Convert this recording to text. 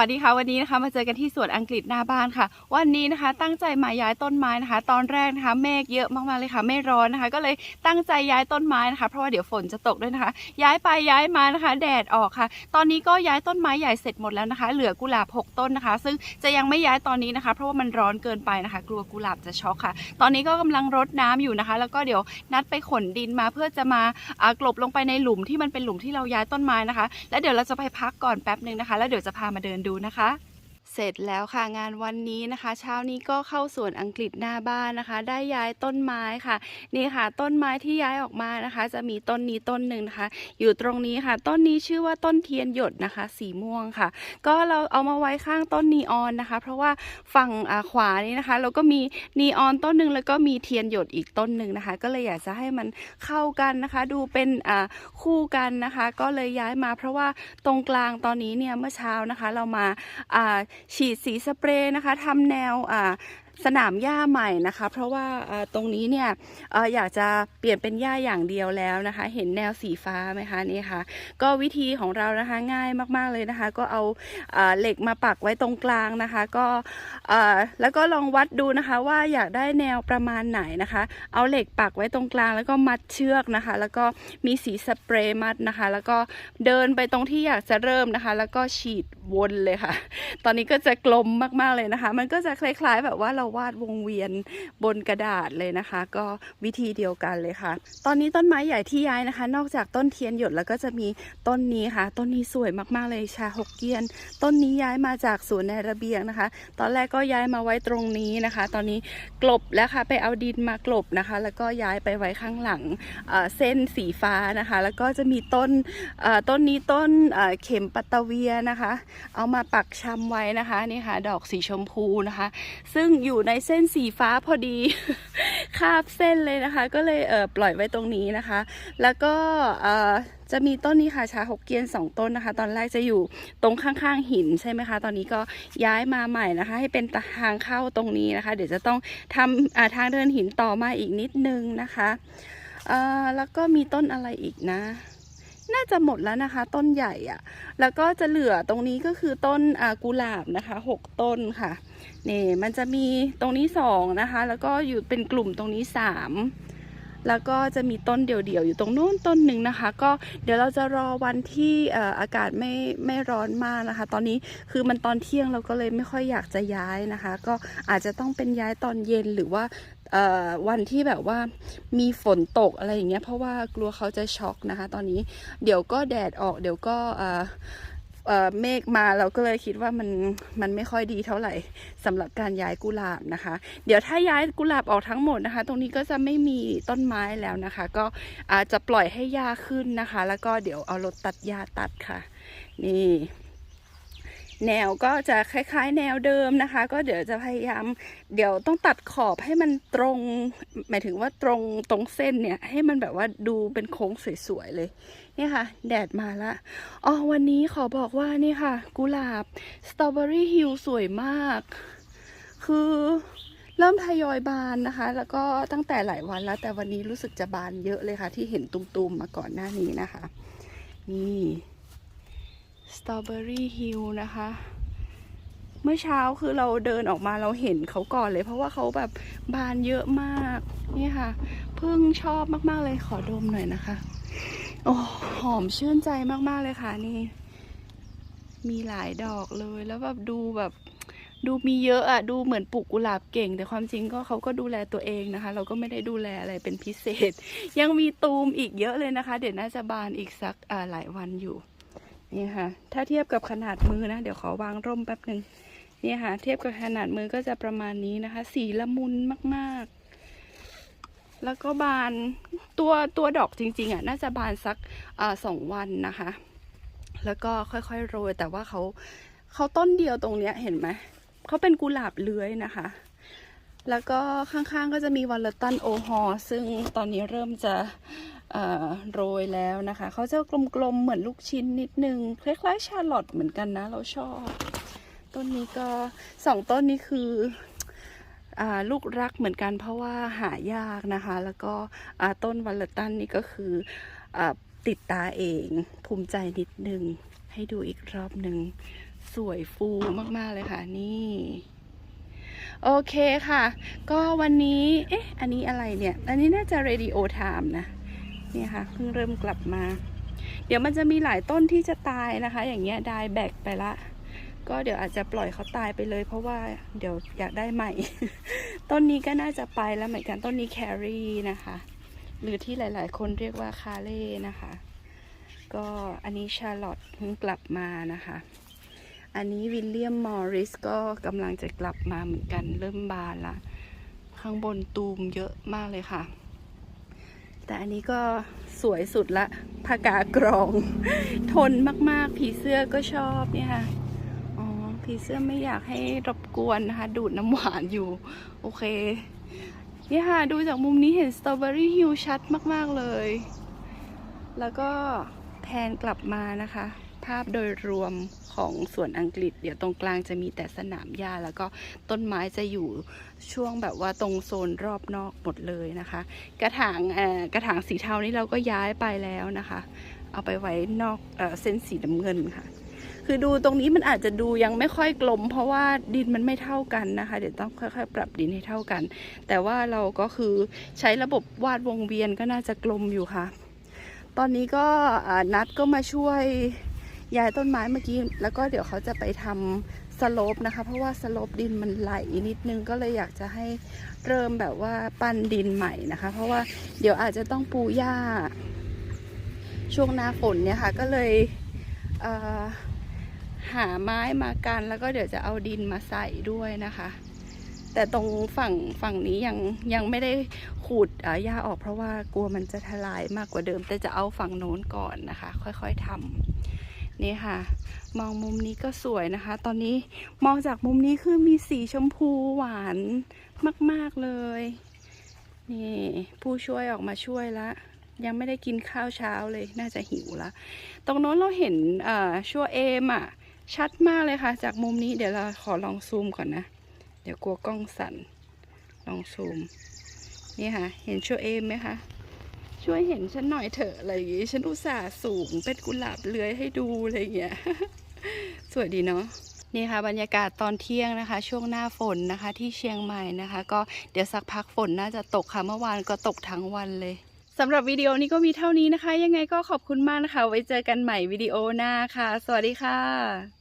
สวัสดีค่ะวันนี้นะคะมาเจอกันที่สวนอังกฤษหน้าบ้านค่ะ วันนี้นะคะตั้งใจมาย้ายต้นไม้นะคะ ตอนแรกนะคะเมฆเยอะมากๆเลยค่ะ ไม่ร้อนนะคะ ก็เลยตั้งใจย้ายต้นไม้นะคะ เพราะว่าเดี๋ยวฝนจะตกด้วยนะคะ ย้ายไปย้ายมานะคะ แดดออกค่ะ ตอนนี้ก็ย้ายต้นไม้ใหญ่เสร็จหมดแล้วนะคะ เหลือกุหลาบ6ต้นนะคะ ซึ่งจะยังไม่ย้ายตอนนี้นะคะ เพราะว่ามันร้อนเกินไปนะคะ กลัวกุหลาบจะช็อกค่ะ ตอนนี้ก็กำลังรดน้ำอยู่นะคะ แล้วก็เดี๋ยวนัดไปขนดินมาเพื่อจะมากลบลงไปในหลุมที่มันเป็นหลุมที่เราย้ายต้นไม้นะคะ แล้วเดี๋ยวเราจะไปพักก่อนแป๊บหนึ่งนะคะ แล้วเดี๋ยวจะพามาเดินดููนะคะ เสร็จแล้วค่ะงานวันนี้นะคะ เช้านี้ก็เข้าสวนอังกฤษหน้าบ้านนะคะ ได้ย้ายต้นไม้ค่ะ นี่ค่ะ ต้นไม้ที่ย้ายออกมานะคะ จะมีต้นนี้ต้นหนึ่งนะคะ อยู่ตรงนี้ค่ะ ต้นนี้ชื่อว่าต้นเทียนหยดนะคะ สีม่วงค่ะ ก็เราเอามาไว้ข้างต้นนีออนนะคะ เพราะว่าฝั่งขวานี้นะคะ เราก็มีนีออนต้นหนึ่งแล้วก็มีเทียนหยดอีกต้นหนึ่งนะคะ ก็เลยอยากจะให้มันเข้ากันนะคะ ดูเป็นคู่กันนะคะ ก็เลยย้ายมา เพราะว่าตรงกลางตอนนี้เนี่ยเมื่อเช้านะคะ เรามาฉีดสีสเปรย์นะคะทำแนวอ่า สนามหญ้าใหม่นะคะ เพราะว่าตรงนี้เนี่ยอยากจะเปลี่ยนเป็นหญ้าอย่างเดียวแล้วนะคะ เห็นแนวสีฟ้าไหมคะนี่ค่ะ ก็วิธีของเรานะคะง่ายมากๆเลยนะคะ ก็เอาเหล็กมาปักไว้ตรงกลางนะคะ ก็แล้วก็ลองวัดดูนะคะ ว่าอยากได้แนวประมาณไหนนะคะ เอาเหล็กปักไว้ตรงกลาง แล้วก็มัดเชือกนะคะ แล้วก็มีสีสเปรย์มัดนะคะ แล้วก็เดินไปตรงที่อยากจะเริ่มนะคะ แล้วก็ฉีดวนเลยค่ะ ตอนนี้ก็จะกลมมากๆเลยนะคะ มันก็จะคล้าย ๆ แบบว่าเราวาดวงเวียนบนกระดาษเลยนะคะ ก็วิธีเดียวกันเลยค่ะ ตอนนี้ต้นไม้ใหญ่ที่ย้ายนะคะ นอกจากต้นเทียนหยดแล้วก็จะมีต้นนี้ค่ะ ต้นนี้สวยมากๆเลยชาหกเกียน ต้นนี้ย้ายมาจากสวนในระเบียงนะคะ ตอนแรกก็ย้ายมาไว้ตรงนี้นะคะ ตอนนี้กลบแล้วค่ะไปเอาดินมากลบนะคะ แล้วก็ย้ายไปไว้ข้างหลังเเส้นสีฟ้านะคะ แล้วก็จะมีต้นต้นนี้ต้นเเข็มปัตเวียนะคะ เอามาปักชำไว้นะคะนี่ค่ะ ดอกสีชมพูนะคะ ซึ่งอยูู่่ในเส้นสีฟ้าพอดี คาบเส้นเลยนะคะ ก็เลยเออปล่อยไว้ตรงนี้นะคะ แล้วก็เออจะมีต้นนี้ค่ะชาหกเกียนสองต้นนะคะ ตอนแรกจะอยู่ตรงข้างๆหินใช่ไหมคะ ตอนนี้ก็ย้ายมาใหม่นะคะ ให้เป็นทางเข้าตรงนี้นะคะ เดี๋ยวจะต้องทำทางเดินหินต่อมาอีกนิดนึงนะคะแล้วก็มีต้นอะไรอีกนะ น่าจะหมดแล้วนะคะ ต้นใหญ่อะแล้วก็จะเหลือตรงนี้ก็คือต้นกุหลาบนะคะหกต้นค่ะนี่มันจะมีตรงนี้สองนะคะ แล้วก็อยู่เป็นกลุ่มตรงนี้สามแล้วก็จะมีต้นเดี่ยวๆอยู่ตรงนู้นต้นหนึ่งนะคะ ก็เดี๋ยวเราจะรอวันที่อากาศไม่ไม่ร้อนมากนะคะ ตอนนี้คือมันตอนเที่ยงเราก็เลยไม่ค่อยอยากจะย้ายนะคะ ก็อาจจะต้องเป็นย้ายตอนเย็นหรือว่า วันที่แบบว่ามีฝนตกอะไรอย่างเงี้ยเพราะว่ากลัวเขาจะช็อกนะคะ ตอนนี้เดี๋ยวก็แดดออก เดี๋ยวก็เมฆมาเราก็เลยคิดว่ามันมันไม่ค่อยดีเท่าไหร่สำหรับการย้ายกุหลาบนะคะ เดี๋ยวถ้าย้ายกุหลาบออกทั้งหมดนะคะ ตรงนี้ก็จะไม่มีต้นไม้แล้วนะคะ ก็อาจจะปล่อยให้หญ้าขึ้นนะคะ แล้วก็เดี๋ยวเอารถตัดหญ้าตัดค่ะ นี่ แนวก็จะคล้ายๆ แนวเดิมนะคะ ก็เดี๋ยวจะพยายาม เดี๋ยวต้องตัดขอบให้มันตรง หมายถึงว่าตรงตรงเส้นเนี่ย ให้มันแบบว่าดูเป็นโค้งสวยๆเลย เนี่ยค่ะ แดดมาละอ๋อวันนี้ขอบอกว่านี่ค่ะ กุหลาบสตรอเบอรี่ฮิลสวยมาก คือเริ่มทยอยบานนะคะ แล้วก็ตั้งแต่หลายวันแล้ว แต่วันนี้รู้สึกจะบานเยอะเลยค่ะ ที่เห็นตุ่มๆมาก่อนหน้านี้นะคะ นี่ สตรอเบอรี่ฮิลนะคะ เมื่อเช้าคือเราเดินออกมาเราเห็นเขาก่อนเลย เพราะว่าเขาแบบบานเยอะมาก นี่ค่ะเพิ่งชอบมากๆเลยขอดมหน่อยนะคะ โอ้หอมชื่นใจมากๆเลยค่ะนี่ มีหลายดอกเลยแล้วแบบดูแบบดูมีเยอะอะดูเหมือนปลูกกุหลาบเก่ง แต่ความจริงก็เขาก็ดูแลตัวเองนะคะ เราก็ไม่ได้ดูแลอะไรเป็นพิเศษ ยังมีตูมอีกเยอะเลยนะคะ เดี๋ยวน่าจะบานอีกสักอ่าหลายวันอยู่ นี่ค่ะ ถ้าเทียบกับขนาดมือนะ เดี๋ยวขอวางร่มแป๊บหนึ่งนี่ค่ะ เทียบกับขนาดมือก็จะประมาณนี้นะคะ สีละมุนมากๆ แล้วก็บานตัวตัวดอกจริง ๆอะน่าจะบานสักอสองวันนะคะ แล้วก็ค่อยๆโรยแต่ว่าเขาเขาต้นเดียวตรงเนี้ยเห็นไหมเขาเป็นกุหลาบเลื้อยนะคะ แล้วก็ข้างๆก็จะมีวอลเลตันโอฮอซึ่งตอนนี้เริ่มจะ โรยแล้วนะคะเขาจะกลมๆเหมือนลูกชิ้นนิดนึงคล้ายๆชาร์ลอตเหมือนกันนะ เราชอบ ต้นนี้ก็สองต้นนี้คือลูกรักเหมือนกันเพราะว่าหายากนะคะ แล้วก็ต้นวอลเลตันนี่ก็คืออติดตาเองภูมิใจนิดนึง ให้ดูอีกรอบหนึ่งสวยฟูมากๆเลยค่ะนี่โอเคค่ะ ก็วันนี้ เอ๊ะ อันนี้อะไรเนี่ย อันนี้น่าจะ radio time นะ นี่ค่ะเพิ่งเริ่มกลับมา เดี๋ยวมันจะมีหลายต้นที่จะตายนะคะ อย่างเงี้ยได้แบกไปละ ก็เดี๋ยวอาจจะปล่อยเขาตายไปเลย เพราะว่าเดี๋ยวอยากได้ใหม่ ต้นนี้ก็น่าจะไปแล้วเหมือนกันต้นนี้แครี่นะคะ หรือที่หลาย ๆ คนเรียกว่าคาเล่นะคะ ก็อันนี้ชาร์ลอตเพิ่งกลับมานะคะอันนี้วิลเลียมมอริสก็กำลังจะกลับมาเหมือนกันเริ่มบานละ ข้างบนตูมเยอะมากเลยค่ะ แต่อันนี้ก็สวยสุดละผากากรอง ทนมากๆ ผีเสื้อก็ชอบเนี่ยค่ะอ๋อผีเสื้อไม่อยากให้รบกวนนะคะ ดูดน้ำหวานอยู่ โอเคนี่ค่ะ ดูจากมุมนี้เห็นสตรอเบอรี่ฮิวชัดมาก ๆ เลย แล้วก็แพนกลับมานะคะ ภาพโดยรวมของสวนอังกฤษ เดี๋ยวตรงกลางจะมีแต่สนามหญ้าแล้วก็ต้นไม้จะอยู่ช่วงแบบว่าตรงโซนรอบนอกหมดเลยนะคะ กระถางกระถางสีเทานี้เราก็ย้ายไปแล้วนะคะ เอาไปไว้นอกเอเส้นสีน้ำเงินค่ะ คือดูตรงนี้มันอาจจะดูยังไม่ค่อยกลม เพราะว่าดินมันไม่เท่ากันนะคะ เดี๋ยวต้องค่อยๆ ปรับดินให้เท่ากัน แต่ว่าเราก็คือใช้ระบบวาดวงเวียนก็น่าจะกลมอยู่ค่ะตอนนี้ก็นัดก็มาช่วย ย้ายต้นไม้เมื่อกี้ แล้วก็เดี๋ยวเขาจะไปทำสโลปนะคะ เพราะว่าสโลปดินมันไหลนิดนึงก็เลยอยากจะให้เริ่มแบบว่าปั้นดินใหม่นะคะ เพราะว่าเดี๋ยวอาจจะต้องปูหญ้า ช่วงหน้าฝนเนี่ยค่ะก็เลยเหาไม้มากันแล้วก็เดี๋ยวจะเอาดินมาใส่ด้วยนะคะ แต่ตรงฝั่งฝั่งนี้ยังยังไม่ได้ขูดเอ่อหญ้าออกเพราะว่ากลัวมันจะทลายมากกว่าเดิม แต่จะเอาฝั่งโน้นก่อนนะคะ ค่อยๆทำ นี่ค่ะ มองมุมนี้ก็สวยนะคะ ตอนนี้มองจากมุมนี้คือมีสีชมพูหวานมาก ๆ เลย นี่ผู้ช่วยออกมาช่วยละยังไม่ได้กินข้าวเช้าเลยน่าจะหิวละตรงโน้นเราเห็นเอ่อชัวเอมอะ ชัดมากเลยค่ะ จากมุมนี้เดี๋ยวเราขอลองซูมก่อนนะ เดี๋ยวกลัวกล้องสั่นลองซูม นี่ค่ะ เห็นชัวเอมไหมคะ ช่วยเห็นฉันหน่อยเถอะอะไรอย่างงี้ ฉันอุตส่าห์สูงเป็นกุหลาบเลื้อยให้ดูอะไรอย่างเงี้ย สวยดีเนาะนี่ค่ะบรรยากาศตอนเที่ยงนะคะ ช่วงหน้าฝนนะคะที่เชียงใหม่นะคะ ก็เดี๋ยวสักพักฝนน่าจะตกค่ะเมื่อวานก็ตกทั้งวันเลยสำหรับวิดีโอนี้ก็มีเท่านี้นะคะ ยังไงก็ขอบคุณมากนะคะ ไว้เจอกันใหม่วิดีโอหน้าค่ะ สวัสดีค่ะ